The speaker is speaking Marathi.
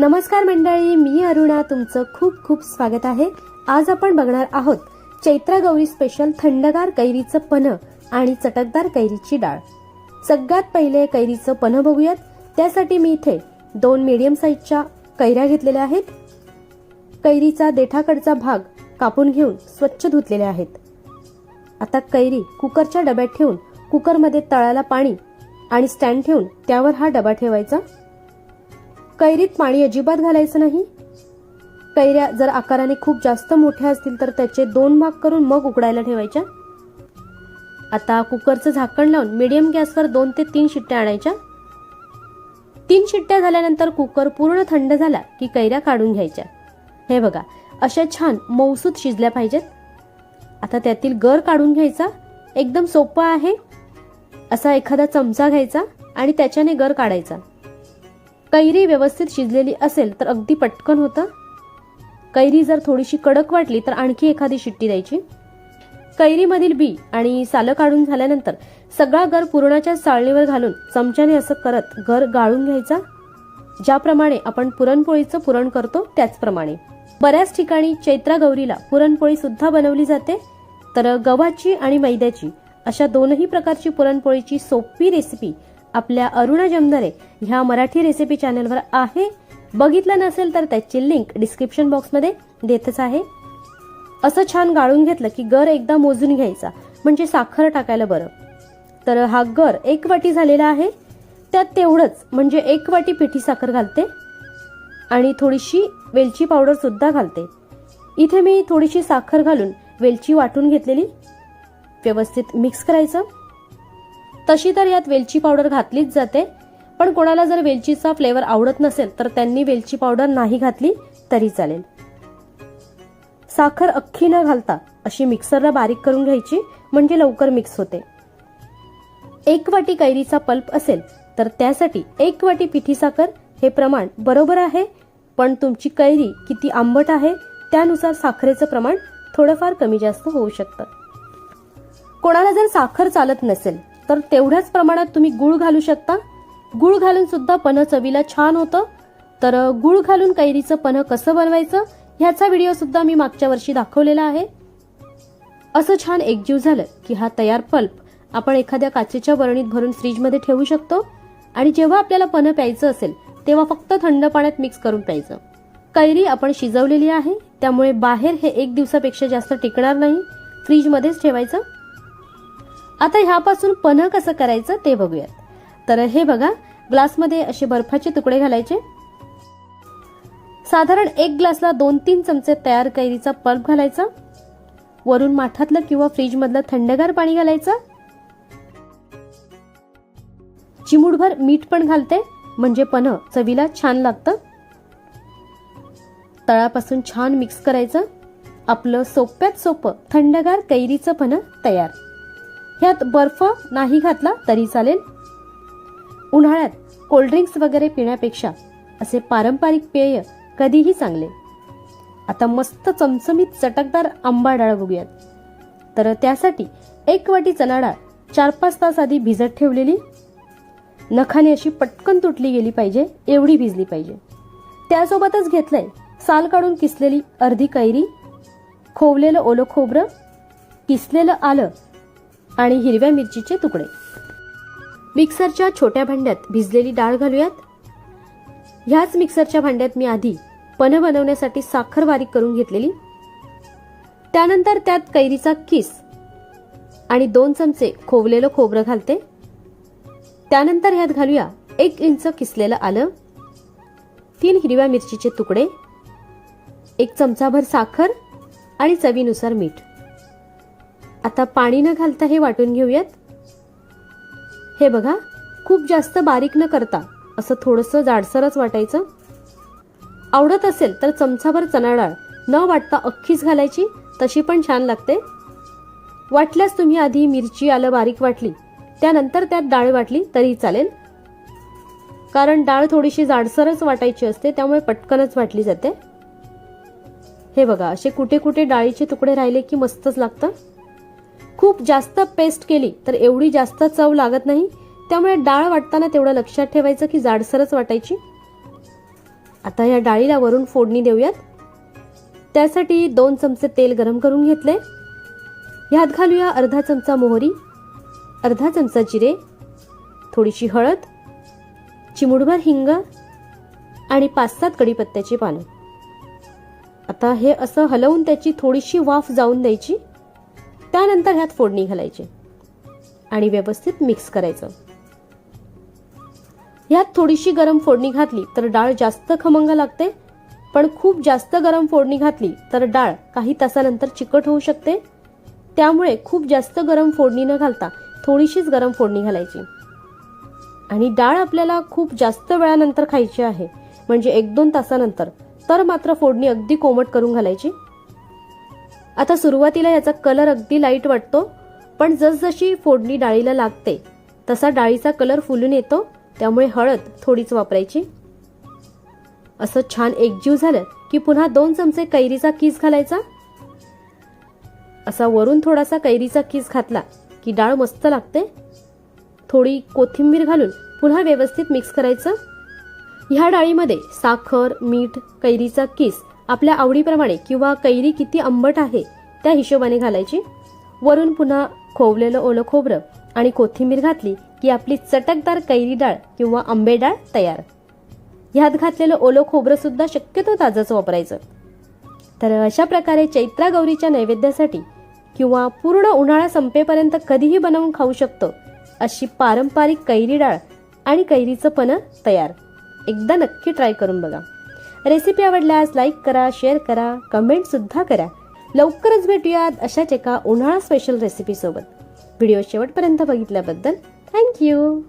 नमस्कार मंडळी मी अरुणा. तुमचं खूप खूप स्वागत आहे. आज आपण बघणार आहोत चैत्र गौरी स्पेशल थंडगार कैरीचं पन्ह आणि चटकदार कैरीची डाळ. सगळ्यात पहिले कैरीचं पन्ह बघूयात. त्यासाठी मी इथे दोन मीडियम साईजच्या कैऱ्या घेतलेल्या आहेत. कैरीचा देठाकडचा भाग कापून घेऊन स्वच्छ धुतलेले आहेत. आता कैरी कुकरच्या डब्यात ठेवून कुकरमध्ये तळाला पाणी आणि स्टँड ठेवून त्यावर हा डबा ठेवायचा. कैरीत पाणी अजिबात घालायचं नाही. कैऱ्या जर आकाराने खूप जास्त मोठ्या असतील तर त्याचे दोन भाग करून मग उकडायला ठेवायच्या. आता कुकरचं झाकण लावून मीडियम गॅसवर दोन ते तीन शिट्ट्या आणायच्या. तीन शिट्ट्या झाल्यानंतर कुकर पूर्ण थंड झाला की कैऱ्या काढून घ्यायच्या. हे बघा अशा छान मौसूद शिजल्या पाहिजेत. आता त्यातील गर काढून घ्यायचा. एकदम सोपं आहे. असा एखादा चमचा घ्यायचा आणि त्याच्याने गर काढायचा. कैरी व्यवस्थित शिजलेली असेल तर अगदी पटकन होतं. कैरी जर थोडीशी कडक वाटली तर आणखी एखादी शिट्टी द्यायची. कैरीमधील बी आणि सालं काढून झाल्यानंतर सगळा गर पुरणाच्या चाळणीवर घालून चमच्याने असं करत गर गाळून घ्यायचा. ज्याप्रमाणे आपण पुरणपोळीचं पुरण करतो त्याचप्रमाणे. बऱ्याच ठिकाणी चैत्रा गौरीला पुरणपोळी सुद्धा बनवली जाते. तर गव्हाची आणि मैद्याची अशा दोनही प्रकारची पुरणपोळीची सोपी रेसिपी आपल्या अरुणा जमदरे ह्या मराठी रेसिपी चॅनलवर आहे. बघितलं नसेल तर त्याची लिंक डिस्क्रिप्शन बॉक्समध्ये देतच आहे. असं छान गाळून घेतलं की गर एकदा मोजून घ्यायचा म्हणजे साखर टाकायला बरं. तर हा गर एक वाटी झालेला आहे. त्यात तेवढंच म्हणजे एक वाटी पिठी साखर घालते. आणि थोडीशी वेलची पावडर सुद्धा घालते. इथे मी थोडीशी साखर घालून वेलची वाटून घेतलेली. व्यवस्थित मिक्स करायचं. तशी तर यात वेलची पावडर घातलीच जाते. पण कोणाला जर वेलचीचा फ्लेवर आवडत नसेल तर त्यांनी वेलची पावडर नाही घातली तरी चालेल. साखर अख्खी न घालता अशी मिक्सरला बारीक करून घ्यायची म्हणजे लवकर मिक्स होते. एक वाटी कैरीचा पल्प असेल तर त्यासाठी एक वाटी पिठी साखर हे प्रमाण बरोबर आहे पण तुमची कैरी किती आंबट आहे त्यानुसार साखरेचं प्रमाण थोडंफार कमी जास्त होऊ शकतं. कोणाला जर साखर चालत नसेल तर तेवढ्याच प्रमाणात तुम्ही गुळ घालू शकता. गुळ घालून सुद्धा पन्ह चवीला छान होतं. तर गुळ घालून कैरीचं पन्ह कसं बनवायचं ह्याचा व्हिडिओ सुद्धा मी मागच्या वर्षी दाखवलेला आहे. असं छान एकजीव झालं की हा तयार पल्प आपण एखाद्या काचेच्या बरणीत भरून फ्रीजमध्ये ठेवू शकतो आणि जेव्हा आपल्याला पन्ह प्यायचं असेल तेव्हा फक्त थंड पाण्यात मिक्स करून प्यायचं. कैरी आपण शिजवलेली आहे त्यामुळे बाहेर हे एक दिवसापेक्षा जास्त टिकणार नाही. फ्रीजमध्येच ठेवायचं. आता ह्यापासून पन्ह कसं करायचं ते बघूयात. तर हे बघा ग्लासमध्ये असे बर्फाचे तुकडे घालायचे. साधारण एक ग्लासला दोन तीन चमचे तयार कैरीचा पल्प घालायचा. वरून माठातलं किंवा फ्रीजमधलं थंडगार पाणी घालायचं. चिमूडभर मीठ पण घालते म्हणजे पन्ह चवीला छान लागतं. तळापासून छान मिक्स करायचं. आपलं सोप्यात सोपं थंडगार कैरीचं पन्ह तयार. ह्यात बर्फ नाही घातला तरी चालेल. उन्हाळ्यात कोल्ड्रिंक्स वगैरे पिण्यापेक्षा असे पारंपरिक पेय कधीही चांगले. आता मस्त चमचमीत चटकदार आंबा डाळ बघूयात. तर त्यासाठी एक वाटी चणा डाळ चार पाच तास आधी भिजत ठेवलेली. नखाने अशी पटकन तुटली गेली पाहिजे एवढी भिजली पाहिजे. त्यासोबतच घेतलंय साल काढून किसलेली अर्धी कैरी खोवलेलं ओलं खोबरं किसलेलं आलं आणि हिरव्या मिरचीचे तुकडे. मिक्सरच्या छोट्या भांड्यात भिजलेली डाळ घालूयात. ह्याच मिक्सरच्या भांड्यात मी आधी पनं बनवण्यासाठी साखर बारीक करून घेतलेली. त्यानंतर त्यात कैरीचा किस आणि दोन चमचे खोवलेलं खोबरं घालते. त्यानंतर ह्यात घालूया एक इंच किसलेलं आलं तीन हिरव्या मिरचीचे तुकडे एक चमचाभर साखर आणि चवीनुसार मीठ. आता पाणी न घालता हे वाटून घेऊयात. हे बघा खूप जास्त बारीक न करता असं थोडंसं जाडसरच वाटायचं. आवडत असेल तर चमचाभर चणा डाळ न वाटता अख्खीच घालायची तशी पण छान लागते. वाटल्यास तुम्ही आधी मिरची आलं बारीक वाटली त्यानंतर त्यात डाळ वाटली तरी चालेल. कारण डाळ थोडीशी जाडसरच वाटायची असते त्यामुळे पटकनच वाटली जाते. हे बघा असे कुठे कुठे डाळीचे तुकडे राहिले की मस्तच लागतं. खूप जास्त पेस्ट केली तर एवढी जास्त चव लागत नाही. त्यामुळे डाळ वाटताना तेवढं लक्षात ठेवायचं की जाडसरच वाटायची. आता या डाळीला वरून फोडणी देऊयात. त्यासाठी दोन चमचे तेल गरम करून घेतले. ह्यात घालूया अर्धा चमचा मोहरी अर्धा चमचा जिरे थोडीशी हळद चिमुडभर हिंग आणि पाच सात कढीपत्त्याची पानं. आता हे असं हलवून त्याची थोडीशी वाफ जाऊन द्यायची. त्यानंतर ह्यात फोडणी घालायची आणि व्यवस्थित मिक्स करायचं. ह्यात थोडीशी गरम फोडणी घातली तर डाळ जास्त खमंग लागते पण खूप जास्त गरम फोडणी घातली तर डाळ काही तासानंतर चिकट होऊ शकते. त्यामुळे खूप जास्त गरम फोडणी न घालता थोडीशीच गरम फोडणी घालायची. आणि डाळ आपल्याला खूप जास्त वेळानंतर खायची आहे म्हणजे एक दोन तासानंतर तर मात्र फोडणी अगदी कोमट करून घालायची. आता सुरुवातीला याचा कलर अगदी लाइट वाटतो पण जसजशी फोडणी डाळीला लागते तसा डाळीचा कलर फुलून येतो त्यामुळे हळद थोडीच वापरायची. असं छान एकजीव झालं की पुन्हा दोन चमचे कैरीचा किस घालायचा? असा वरून थोडासा कैरीचा किस घातला की डाळ मस्त लागते. थोडी कोथिंबीर घालून पुन्हा व्यवस्थित मिक्स करायचं. ह्या डाळीमध्ये साखर मीठ कैरीचा किस आपल्या आवडीप्रमाणे किंवा कैरी किती आंबट आहे त्या हिशोबाने घालायची. वरून पुन्हा खोवलेलं ओलं खोबरं आणि कोथिंबीर घातली की आपली चटकदार कैरी डाळ किंवा आंबे डाळ तयार. ह्यात घातलेलं ओलं खोबरं सुद्धा शक्यतो ताजंच वापरायचं. तर अशा प्रकारे चैत्रा गौरीच्या नैवेद्यासाठी किंवा पूर्ण उन्हाळा संपेपर्यंत कधीही बनवून खाऊ शकतो अशी पारंपरिक कैरी डाळ आणि कैरीचं पणं तयार. एकदा नक्की ट्राय करून बघा. रेसिपी आवडल्यास लाईक करा शेअर करा कमेंट सुद्धा करा. लवकरच भेटूयात अशाच एका उन्हाळा स्पेशल रेसिपीसोबत व्हिडिओ शेवटपर्यंत बघितल्याबद्दल थँक्यू